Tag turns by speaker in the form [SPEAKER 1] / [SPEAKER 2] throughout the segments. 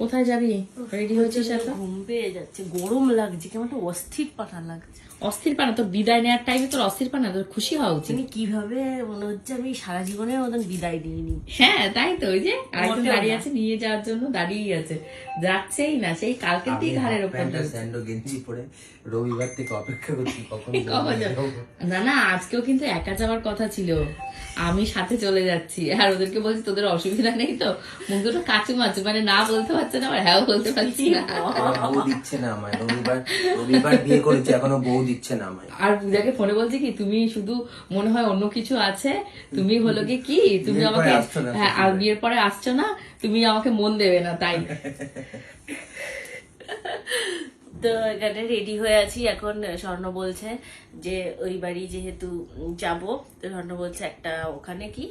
[SPEAKER 1] কোথায় যাবি? রেডি হয়েছিস এত?
[SPEAKER 2] ঘুম পেয়ে যাচ্ছে গরম লাগছে কেমন একটা অস্থির পাঠা লাগছে।
[SPEAKER 1] অস্থির পানা তোর বিদায় নেওয়ার টাইমে তোর অস্থির পানা তোর খুশি হওয়া উচিত।
[SPEAKER 2] কীভাবে মনে হচ্ছে আমি সারা জীবনের মতন বিদায় দিইনি
[SPEAKER 1] হ্যাঁ তাই তো ওই যে আরেকজন দাঁড়িয়ে আছে নিয়ে যাওয়ার জন্য দাঁড়িয়েই আছে। যাচ্ছেই না সেই কালকে তুই ঘাড়ের ওপর
[SPEAKER 3] স্যান্ডো গেঞ্জি পরে রবিবার থেকে অপেক্ষা করছি কখন
[SPEAKER 1] কখন না না আজকেও কিন্তু একা যাওয়ার কথা ছিল। আমি সাথে চলে যাচ্ছি। আর ওদেরকে বলছি তোদের অসুবিধা নেই তো? মুখ দুটো কাচু মাচু মানে না বলতে পারছে না আমার হ্যাঁ বলতে পারছি না।
[SPEAKER 3] বউ দিচ্ছে না আমায়। রবিবার রবিবার বিয়ে করেছে এখনও বউ দিচ্ছে না আমায়।
[SPEAKER 1] আর পূজাকে ফোনে বলছি কি তুমি শুধু মনে হয় অন্য কিছু আছে। তুমি হলো কি? কি তুমি আমাকে
[SPEAKER 3] আসছো
[SPEAKER 1] হ্যাঁ আর বিয়ের পরে আসছো না তুমি আমাকে মন দেবে না তাই।
[SPEAKER 2] তো এখানে রেডি হয়ে আছি। এখন স্বর্ণ বলছে যে, ওই বাড়ি যেহেতু যাব, তো স্বর্ণ বলছে একটা ওখানে কি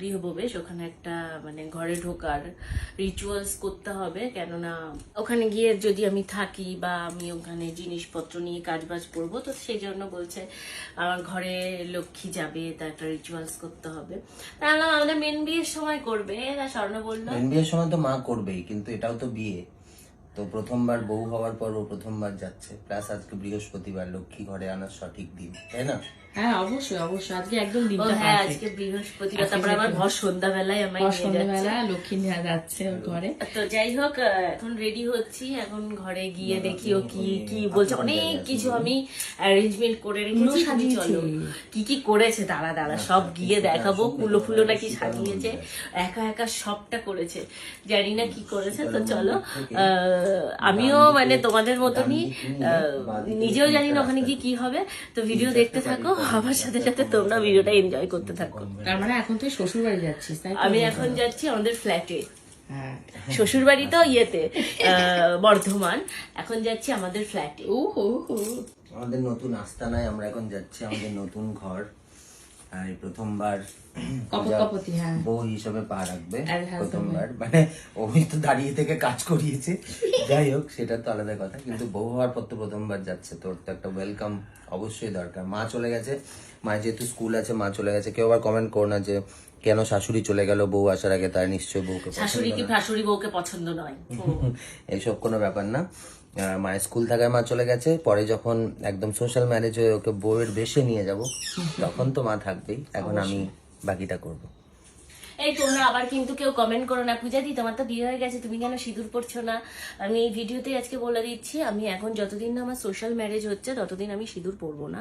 [SPEAKER 2] গৃহপ্রবেশ, ওখানে একটা মানে ঘরে ঢোকার রিচুয়ালস করতে হবে। কেননা, ওখানে গিয়ে যদি আমি থাকি বা আমি ওখানে জিনিসপত্র নিয়ে কাজবাজ করব, তো সেই জন্য বলছে, আমার ঘরে লক্ষ্মী যাবে, তা একটা রিচুয়ালস করতে হবে। আমাদের মেন বিয়ের সময় করবে, তা স্বর্ণ বলল।
[SPEAKER 3] মেন বিয়ের সময় তো মা করবেই, কিন্তু এটাও তো বিয়ে। তো প্রথমবার বউ হওয়ার পর ও প্রথমবার যাচ্ছে। প্লাস আজকে বৃহস্পতিবার লক্ষ্মী ঘরে আনার সঠিক দিন তাই না?
[SPEAKER 1] হ্যাঁ অবশ্যই অবশ্যই। আজকে একদম দিনটা
[SPEAKER 2] হ্যাঁ। আজকে বৃহস্পতিবার তারপর আবার ভর সন্ধ্যাবেলায় আমায় নিয়ে যাচ্ছে
[SPEAKER 1] সন্ধ্যেবেলা লক্ষ্মী নিয়ে যাচ্ছে ওর ঘরে।
[SPEAKER 2] তো যাই হোক এখন রেডি হচ্ছি এখন ঘরে গিয়ে দেখি ও কি কি বলছে। অনেক কিছু আমি অ্যারেঞ্জমেন্ট করে রেখেছি তুমি চলো কি কি করেছে দাঁড়া দাঁড়া সব গিয়ে দেখাবো। কুলো ফুলো নাকি সাজিয়েছে একা একা সবটা করেছে। জানি না কি করেছে তো চলো আহ, আমিও মানে তোমাদের মতনই নিজেও জানি না ওখানে গিয়ে কি হবে। তো ভিডিও দেখতে থাকো আমার সাথে সাথে তোমরা ভিডিওটা এনজয় করতে থাকো।
[SPEAKER 1] তার মানে এখন তুই শ্বশুর বাড়ি যাচ্ছিস
[SPEAKER 2] আমি এখন যাচ্ছি আমাদের ফ্ল্যাটে
[SPEAKER 1] হ্যাঁ।
[SPEAKER 2] শ্বশুর বাড়ি তো ইয়েতে আহ, বর্ধমান। এখন যাচ্ছি আমাদের ফ্ল্যাটে
[SPEAKER 1] ও
[SPEAKER 3] আমাদের নতুন আস্তানায় আমরা এখন যাচ্ছি আমাদের নতুন ঘর। আর প্রথমবার
[SPEAKER 1] হ্যাঁ।
[SPEAKER 3] বউ হিসেবে পা রাখবে প্রথমবার। মানে ওই তো দাঁড়িয়ে থেকে কাজ করিয়েছে। যাই হোক সেটা তো আলাদা কথা কিন্তু বউ হওয়ার পর তো প্রথমবার যাচ্ছে তোর তো একটা ওয়েলকাম অবশ্যই দরকার। মা চলে গেছে মা যেহেতু স্কুল আছে মা চলে গেছে কেউ আবার কমেন্ট করো না যে কেন শাশুড়ি চলে গেল বউ আসার আগে তার নিশ্চয়ই বউকে পছন্দ
[SPEAKER 2] শাশুড়ি কি শাশুড়ি বউকে পছন্দ নয়?
[SPEAKER 3] এইসব কোনো ব্যাপার না। মায়ের স্কুল থাকায় মা চলে গেছে পরে যখন একদম সোশ্যাল ম্যারেজ হয়ে ওকে বউয়ের বেশে নিয়ে যাব তখন তো মা থাকবেই এখন আমি বাকিটা করব।
[SPEAKER 2] এই তোমরা আবার কিন্তু কেউ কমেন্ট করো না। পূজা দি, তোমার তো বিয়ে হয়ে গেছে, তুমি কেন সিঁদুর পড়ছো না? আমি এই ভিডিওতে আজকে বলে দিচ্ছি, আমি এখন যতদিন না আমার সোশ্যাল ম্যারেজ হচ্ছে, ততদিন আমি সিঁদুর পরবো না।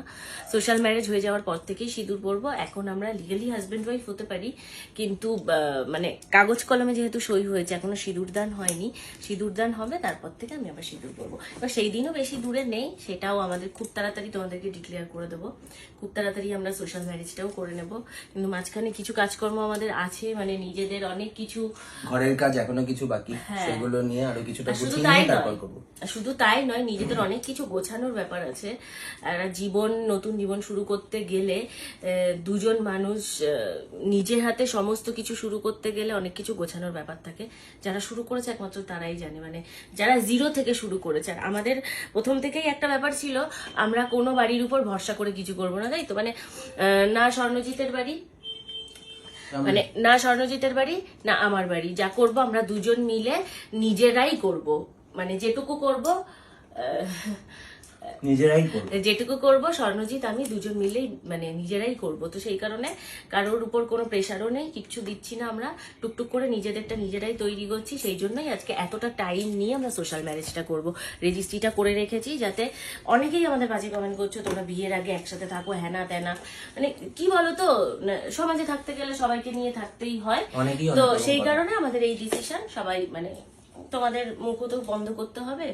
[SPEAKER 2] সোশ্যাল ম্যারেজ হয়ে যাওয়ার পর থেকেই সিঁদুর পরবো। এখন আমরা লিগালি হাজব্যান্ড ওয়াইফ হতে পারি, কিন্তু মানে কাগজ কলমে যেহেতু সই হয়েছে, এখনও সিঁদুর দান হয়নি। সিঁদুর দান হবে, তারপর থেকে আমি আবার সিঁদুর পরবো। এবার সেই দিনও বেশি দূরে নেই, সেটাও আমাদের খুব তাড়াতাড়ি তোমাদেরকে ডিক্লেয়ার করে দেবো। খুব তাড়াতাড়ি আমরা সোশ্যাল ম্যারেজটাও করে নেব। কিন্তু মাঝখানে কিছু কাজকর্ম আমাদের আছে মানে নিজেদের অনেক কিছু
[SPEAKER 3] ঘরের কাজ এখনও কিছু বাকি সেগুলো নিয়ে আরও কিছুটা
[SPEAKER 2] শুধু
[SPEAKER 3] গুছিয়ে
[SPEAKER 2] তাই
[SPEAKER 3] নিয়ে তারপর
[SPEAKER 2] শুধু তাই নয় নিজেদের অনেক কিছু গোছানোর ব্যাপার আছে। আর জীবন নতুন জীবন শুরু করতে গেলে দুজন মানুষ নিজের হাতে সমস্ত কিছু শুরু করতে গেলে অনেক কিছু গোছানোর ব্যাপার থাকে। যারা শুরু করেছে একমাত্র তারাই জানে মানে যারা জিরো থেকে শুরু করেছে। আর আমাদের প্রথম থেকেই একটা ব্যাপার ছিল আমরা কোনো বাড়ির উপর ভরসা করে কিছু করব না তাই তো? মানে আহ, না স্বর্ণজিতের বাড়ি মানে না স্বর্ণজিতের বাড়ি, না আমার বাড়ি। যা করব আমরা দুজন মিলে নিজেরাই করব। মানে যেটুকু করব
[SPEAKER 3] নিজেরাই
[SPEAKER 2] যেটুকু করব স্বর্ণজিৎ আমি দুজন মিলেই মানে নিজেরাই করব। তো সেই কারণে কারোর উপর কোনো প্রেশারও নেই কিচ্ছু দিচ্ছি না আমরা। টুকটুক করে নিজেদেরটা নিজেরাই তৈরি করছি। সেই জন্যই আজকে এতটা টাইম নিয়ে আমরা সোশ্যাল ম্যারেজটা করব। রেজিস্ট্রিটা করে রেখেছি যাতে অনেকেই আমাদের বাজে কমেন্ট করছ তোমরা বিয়ের আগে একসাথে থাকো হ্যানা ত্যানা মানে কি বলতো সমাজে থাকতে গেলে সবাইকে নিয়ে থাকতেই হয়। তো সেই কারণে আমাদের এই ডিসিশন সবাই মানে তোমাদের মুখও তো বন্ধ করতে হবে।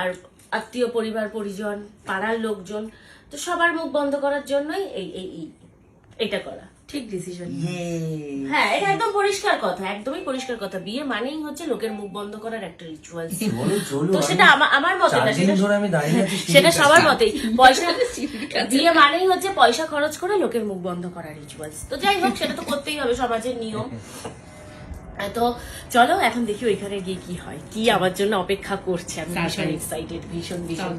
[SPEAKER 2] আর আত্মীয় পরিবার পরিজন পাড়ার লোকজন তো সবার মুখ বন্ধ করার জন্যই এই এই এটা করা।
[SPEAKER 1] ঠিক ডিসিশন
[SPEAKER 2] হ্যাঁ এটা একদম পরিষ্কার কথা একদমই পরিষ্কার কথা। বিয়ে মানেই হচ্ছে লোকের মুখ বন্ধ করার একটা রিচুয়াল তো সেটা আমা- আমার মতে না সেটা সবার। মতেই। পয়সা বিয়ে মানেই হচ্ছে পয়সা খরচ করে লোকের মুখ বন্ধ করার রিচুয়ালস তো যাই হোক সেটা তো করতেই হবে সমাজের নিয়ম। তো চলো এখন দেখি ওইখানে গিয়ে কি হয়। কি আমার জন্য অপেক্ষা করছে। আমি ভীষণ এক্সাইটেড ভীষণ ভীষণ